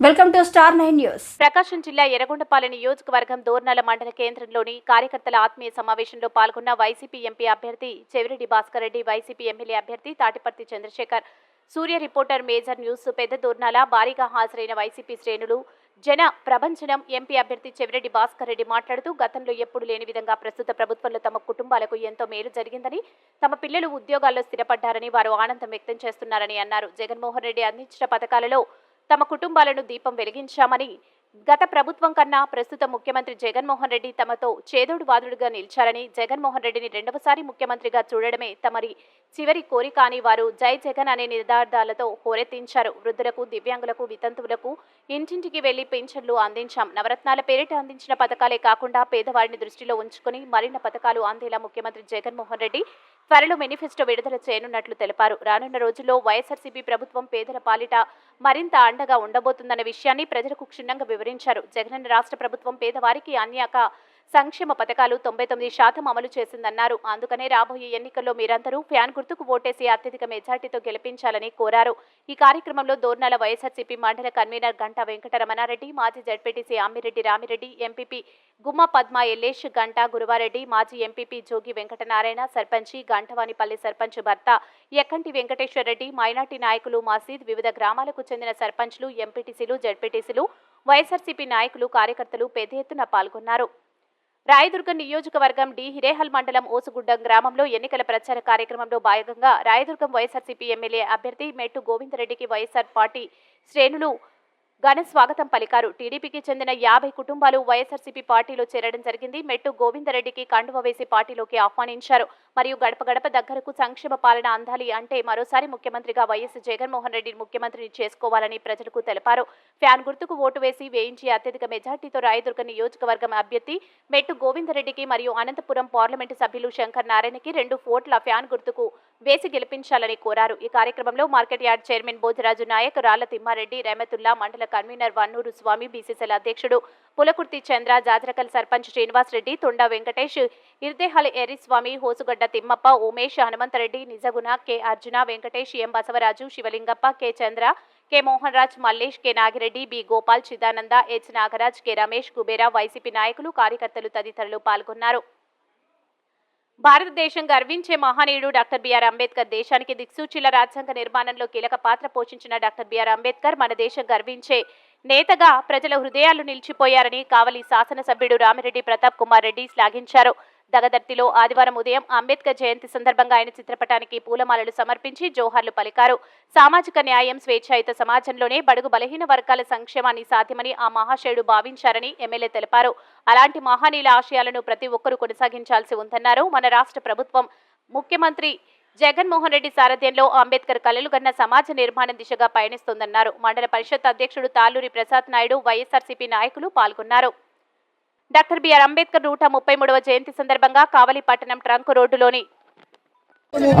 Welcome to star nine news Prakasam జిల్లా ఎర్రగొండపాలెం నియోజకవర్గం దోర్నాల మండల కేంద్రంలోని కార్యకర్తల ఆత్మీయ సమావేశంలో పాల్గొన్న వైసీపీ ఎంపీ అభ్యర్థి చెవిరెడ్డి భాస్కర్ రెడ్డి వైసీపీ ఎమ్మెల్యే అభ్యర్థి Tatiparthi Chandrasekhar Surya reporter major news Pedda Dornala భారీగా హాజరైన వైసీపీ శ్రేణులు జన ప్రభంజనం ఎంపీ అభ్యర్థి చెవిరెడ్డి భాస్కర్ రెడ్డి మాట్లాడుతూ గతంలో ఎప్పుడు లేని విధంగా ప్రస్తుత ప్రభుత్వంలో తమ కుటుంబాలకు ఎంతో మేలు జరిగిందని తమ పిల్లలు ఉద్యోగాల్లో స్థిరపడ్డారని వారు ఆనందం వ్యక్తం చేస్తున్నారని అన్నారు. జగన్మోహన్ రెడ్డి అందించిన పథకాలలో తమ కుటుంబాలను దీపం వెలిగించామని గత ప్రభుత్వం కన్నా ప్రస్తుత ముఖ్యమంత్రి జగన్మోహన్ రెడ్డి తమతో చేదోడు వాదుడుగా నిలిచారని జగన్మోహన్ రెడ్డిని రెండవసారి ముఖ్యమంత్రిగా చూడడమే తమరి చివరి కోరిక అని వారు జై జగన్ అనే నినాదాలతో హోరెత్తించారు. వృద్ధులకు దివ్యాంగులకు వితంతువులకు ఇంటింటికి వెళ్ళి పెన్షన్లు అందించాం. నవరత్నాల పేరిట అందించిన పథకాలే కాకుండా పేదవారిని దృష్టిలో ఉంచుకుని మరిన్న పథకాలు అందేలా ముఖ్యమంత్రి జగన్మోహన్ రెడ్డి త్వరలో మేనిఫెస్టో విడుదల చేయనున్నట్లు తెలిపారు. రానున్న రోజుల్లో వైఎస్ఆర్సీపీ ప్రభుత్వం పేదల పాలిట మరింత అండగా ఉండబోతుందన్న విషయాన్ని ప్రజలకు క్షుణ్ణంగా వివరించారు. జగనన్న రాష్ట్ర ప్రభుత్వం పేదవారికి అన్యాక సంక్షేమ పథకాలు తొంభై తొమ్మిది శాతం అమలు చేసిందన్నారు. అందుకనే రాబోయే ఎన్నికల్లో మీరందరూ ఫ్యాన్ గుర్తుకు ఓటేసి అత్యధిక మెజార్టీతో గెలిపించాలని కోరారు. ఈ కార్యక్రమంలో దోర్నాల వైఎస్ఆర్సీపీ మండల కన్వీనర్ గంటా వెంకటరమణారెడ్డి మాజీ జడ్పీటీసీ అమ్మిరెడ్డి రామిరెడ్డి ఎంపీపీ గుమ్మ పద్మ ఎల్లేష్ గంటా గురువారెడ్డి మాజీ ఎంపీపీ జోగి వెంకటనారాయణ సర్పంచి గంటవానిపల్లి సర్పంచ్ భర్త ఎక్కంటి వెంకటేశ్వర రెడ్డి మైనార్టీ నాయకులు మసీద్ వివిధ గ్రామాలకు చెందిన సర్పంచ్లు ఎంపీటీసీలు జడ్పీటీసీలు వైఎస్ఆర్సీపీ నాయకులు కార్యకర్తలు పెద్ద ఎత్తున పాల్గొన్నారు. రాయదుర్గం నియోజకవర్గం డి. హిరేహల్ మండలం ఓసుగుడ్డం గ్రామంలో ఎన్నికల ప్రచార కార్యక్రమంలో భాగంగా రాయదుర్గం వైఎస్ఆర్సీపీ ఎమ్మెల్యే అభ్యర్థి మెట్టు గోవిందరెడ్డికి వైఎస్ఆర్ పార్టీ శ్రేణులు ఘన స్వాగతం పలికారు. టీడీపీకి చెందిన యాభై కుటుంబాలు వైఎస్ఆర్సీపీ పార్టీలో చేరడం జరిగింది. మెట్టు గోవిందరెడ్డికి కండువ వేసి పార్టీలోకి ఆహ్వానించారు. మరియు గడప గడప దగ్గరకు సంక్షేమ పాలన అందాలి అంటే మరోసారి ముఖ్యమంత్రిగా వైఎస్ జగన్మోహన్ రెడ్డిని ముఖ్యమంత్రిని చేసుకోవాలని ప్రజలకు తెలిపారు. ఫ్యాన్ గుర్తుకు ఓటు వేసి వేయించి అత్యధిక మెజార్టీతో రాయదుర్గ నియోజకవర్గం అభ్యర్థి మెట్టు గోవిందరెడ్డికి మరియు అనంతపురం పార్లమెంటు సభ్యులు శంకర్ నారాయణకి రెండు ఫోట్ల ఫ్యాన్ గుర్తుకు వేసి గెలిపించాలని కోరారు. ఈ కార్యక్రమంలో market yard chairman Bhojaraju Naik Ralla Thimmareddy Rehmatullah మండల కన్వీనర్ వన్నూరు స్వామి బీసీసీల అధ్యక్షుడు పులకుర్తి చంద్ర Jajarakal sarpanch Srinivas Reddy Tonda Venkatesh Irdehal Eriswamy Hosugadda Thimmappa Umesh Hanumanthareddy Nijaguna K Arjuna Venkatesh M Basavaraju Shivalingappa K Chandra K Mohan Raj Mallesh K Nagireddy B Gopal Chidananda H Nagaraj K Ramesh Kubera YCP నాయకులు కార్యకర్తలు తదితరులు పాల్గొన్నారు. భారతదేశం గర్వించే మహనీయుడు doctor BR Ambedkar దేశానికి దిక్సూచిల రాజ్యాంగ నిర్మాణంలో కీలక పాత్ర పోషించిన డాక్టర్ బిఆర్ అంబేద్కర్ మన దేశం గర్వించే నేతగా ప్రజల హృదయాలు నిలిచిపోయారని కావలి శాసనసభ్యుడు రామిరెడ్డి ప్రతాప్ కుమార్ రెడ్డి శ్లాఘించారు. దగదర్తిలో ఆదివారం ఉదయం అంబేద్కర్ జయంతి సందర్భంగా ఆయన చిత్రపటానికి పూలమాలలు సమర్పించి జోహార్లు పలికారు. సామాజిక న్యాయం స్వేచ్ఛాయుత సమాజంలోనే బడుగు బలహీన వర్గాల సంక్షేమాన్ని సాధ్యమని ఆ మహాశయుడు భావించారని ఎమ్మెల్యే తెలిపారు. అలాంటి మహానీల ఆశయాలను ప్రతి ఒక్కరూ కొనసాగించాల్సి ఉందన్నారు. మన రాష్ట్ర ప్రభుత్వం ముఖ్యమంత్రి జగన్మోహన్ రెడ్డి సారథ్యంలో అంబేద్కర్ కలలుగన్న సమాజ నిర్మాణం దిశగా పయనిస్తోందన్నారు. మండల పరిషత్ అధ్యక్షుడు తాళ్ళూరి ప్రసాద్ నాయుడు వైఎస్ఆర్సీపీ నాయకులు పాల్గొన్నారు. డాక్టర్ బిఆర్ అంబేద్కర్ నూట ముప్పై మూడవ జయంతి సందర్భంగా కావలిపట్టణం ట్రంక్ రోడ్డులోని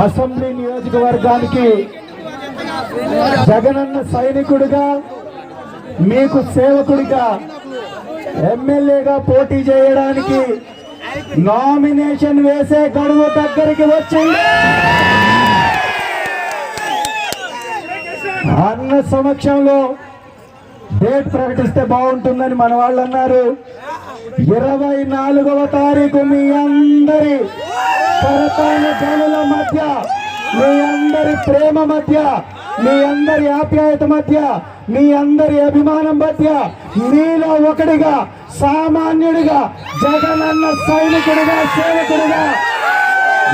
అసెంబ్లీ నియోజకవర్గానికి జగనన్న సైనికుడిగా మీకు సేవకుడిగా ఎమ్మెల్యేగా పోటీ చేయడానికి నామినేషన్ వేసే గడువు దగ్గరికి వచ్చింది. అన్న సమక్షంలో డేట్ ప్రకటిస్తే బాగుంటుందని మన వాళ్ళు అన్నారు. ఇరవై నాలుగవ తారీఖు మీ అందరి పరతాన జనుల మధ్య మీ అందరి ప్రేమ మధ్య మీ అందరి ఆప్యాయత మధ్య మీ అందరి అభిమానం మధ్య మీలో ఒకడిగా సామాన్యుడిగా జగనన్న సైనికుడిగా సేవకుడిగా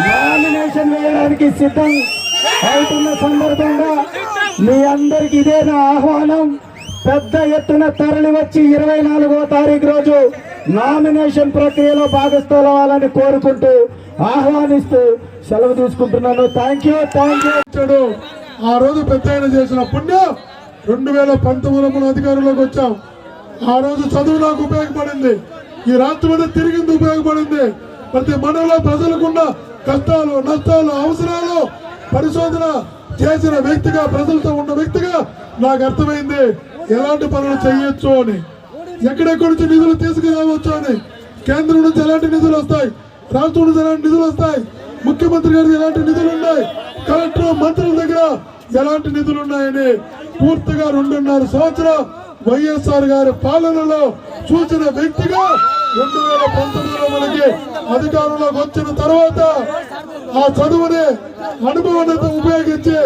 నామినేషన్ వేయడానికి సిద్ధం అవుతున్న సందర్భంగా మీ అందరికి ఇదే నా ఆహ్వానం. పెద్ద ఎత్తున తరలి వచ్చి ఇరవై నాలుగో తారీఖు రోజు నామినేషన్ ప్రక్రియలో భాగస్థలవాలని కోరుకుంటూ ఆహ్వానిస్తూ సెలవు తీసుకుంటున్నాను. థ్యాంక్ యూ థ్యాంక్ యూ ఆ రోజు పెద్ద చేసిన పుణ్యం. రెండు వేల పంతొమ్మిదిలో మనం అధికారంలోకి వచ్చాం. ఆ రోజు చదువు నాకు ఉపయోగపడింది. ఈ రాష్ట్రం మీద తిరిగింది ఉపయోగపడింది. ప్రతి మండలంలో ప్రజలకున్న కష్టాలు నష్టాలు అవసరాలు పరిశోధన చేసిన వ్యక్తిగా ప్రజలతో ఉన్న వ్యక్తిగా నాకు అర్థమైంది. ఎలాంటి పనులు చేయొచ్చు అని. ఎక్కడెక్కడి నుంచి నిధులు తీసుకురావచ్చు అని కేంద్రం నుంచి ఎలాంటి నిధులు వస్తాయి? రాష్ట్రం నుంచి ఎలాంటి నిధులు వస్తాయి? ముఖ్యమంత్రి గారికి ఎలాంటి నిధులు ఉన్నాయి? కలెక్టర్ మంత్రుల దగ్గర ఎలాంటి నిధులు ఉన్నాయని పూర్తిగా రెండున్నర సంవత్సరం వైఎస్ఆర్ గారి పాలనలో చూసిన వ్యక్తిగా రెండు వేల పంతొమ్మిదిలో మనకి అధికారంలోకి వచ్చిన తర్వాత ఆ చదువుని అనుభవాన్ని ఉపయోగించి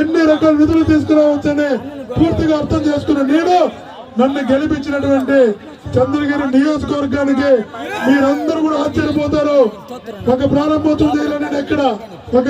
ఎన్ని రకాల నిధులు తీసుకురావచ్చని పూర్తిగా అర్థం చేసుకున్న నేను నన్ను గెలిపించినటువంటి చంద్రగిరి నియోజకవర్గానికి మీరందరూ కూడా ఆశ్చర్యపోతారు. ఒక ప్రారంభోత్సవం చేయాలని నేను ఎక్కడ